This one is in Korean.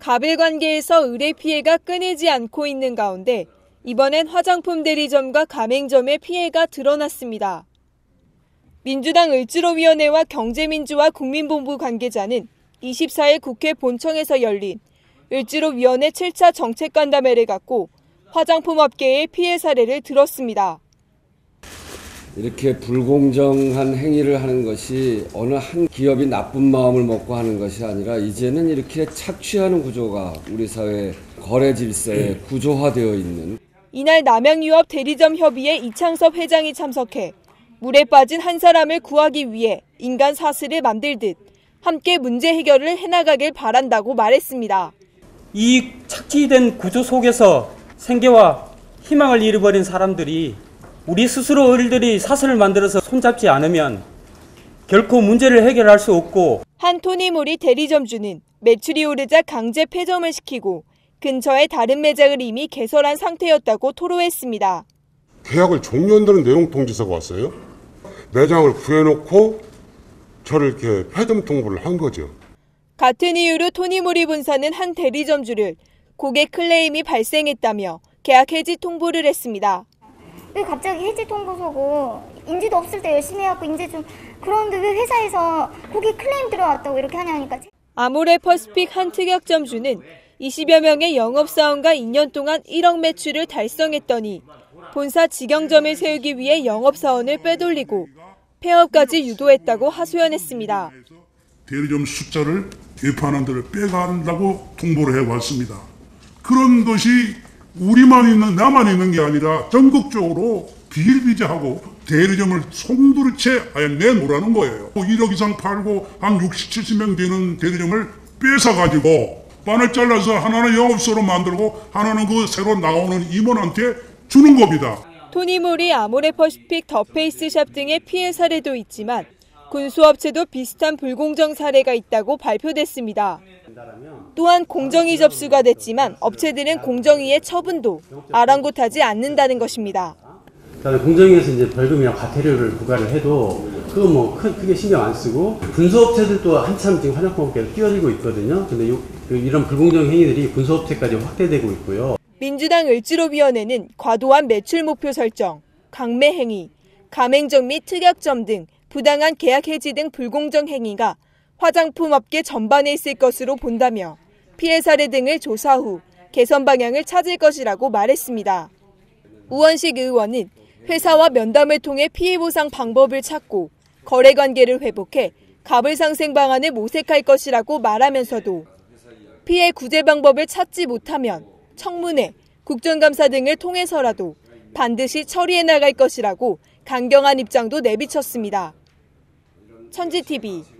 가벨 관계에서 의뢰 피해가 끊이지 않고 있는 가운데 이번엔 화장품 대리점과 가맹점의 피해가 드러났습니다. 민주당 을지로위원회와 경제민주화 국민본부 관계자는 24일 국회 본청에서 열린 을지로위원회 7차 정책간담회를 갖고 화장품 업계의 피해 사례를 들었습니다. 이렇게 불공정한 행위를 하는 것이 어느 한 기업이 나쁜 마음을 먹고 하는 것이 아니라 이제는 이렇게 착취하는 구조가 우리 사회 거래 질서에 구조화되어 있는 이날 남양유업 대리점 협의회 이창섭 회장이 참석해 물에 빠진 한 사람을 구하기 위해 인간 사슬을 만들듯 함께 문제 해결을 해나가길 바란다고 말했습니다. 이 착취된 구조 속에서 생계와 희망을 잃어버린 사람들이 우리 스스로 어른들이 사슬을 만들어서 손잡지 않으면 결코 문제를 해결할 수 없고 한 토니모리 대리점주는 매출이 오르자 강제 폐점을 시키고 근처의 다른 매장을 이미 개설한 상태였다고 토로했습니다. 계약을 종료한다는 내용 통지서가 왔어요. 매장을 구해놓고 저를 이렇게 폐점 통보를 한 거죠. 같은 이유로 토니모리 본사는 한 대리점주를 고객 클레임이 발생했다며 계약 해지 통보를 했습니다. 왜 갑자기 해지 통보서고 인지도 없을 때 열심히 해갖고 이제 좀 그런데 왜 회사에서 고객 클레임 들어왔다고 이렇게 하냐니까 아모레 퍼스픽 한 특약점 주는 20여 명의 영업사원과 2년 동안 1억 매출을 달성했더니 본사 직영점을 세우기 위해 영업사원을 빼돌리고 폐업까지 유도했다고 하소연했습니다. 대리점 숫자를 개판한 데를 빼간다고 통보를 해왔습니다. 그런 것이 우리만 있는 나만 있는 게 아니라 전국적으로 비일비재하고 대리점을 송두리째 아예 내놓으라는 거예요. 1억 이상 팔고 한 60, 70명 되는 대리점을 뺏어가지고 반을 잘라서 하나는 영업소로 만들고 하나는 그 새로 나오는 임원한테 주는 겁니다. 토니모리, 아모레 퍼시픽, 더페이스샵 등의 피해 사례도 있지만 군수업체도 비슷한 불공정 사례가 있다고 발표됐습니다. 또한 공정위 접수가 됐지만 업체들은 공정위의 처분도 아랑곳하지 않는다는 것입니다. 그다음에 공정위에서 이제 벌금이나 과태료를 부과를 해도 그거 뭐 크, 크게 신경 안 쓰고 분소업체들도 한참 지금 화장품업계를 뛰어들고 있거든요. 근데 요, 이런 불공정 행위들이 분소업체까지 확대되고 있고요. 민주당 을지로위원회는 과도한 매출 목표 설정, 강매 행위, 가맹점 및 특약점 등 부당한 계약 해지 등 불공정 행위가 화장품 업계 전반에 있을 것으로 본다며 피해 사례 등을 조사 후 개선 방향을 찾을 것이라고 말했습니다. 우원식 의원은 회사와 면담을 통해 피해 보상 방법을 찾고 거래 관계를 회복해 갑을 상생 방안을 모색할 것이라고 말하면서도 피해 구제 방법을 찾지 못하면 청문회, 국정감사 등을 통해서라도 반드시 처리해 나갈 것이라고 강경한 입장도 내비쳤습니다. 천지TV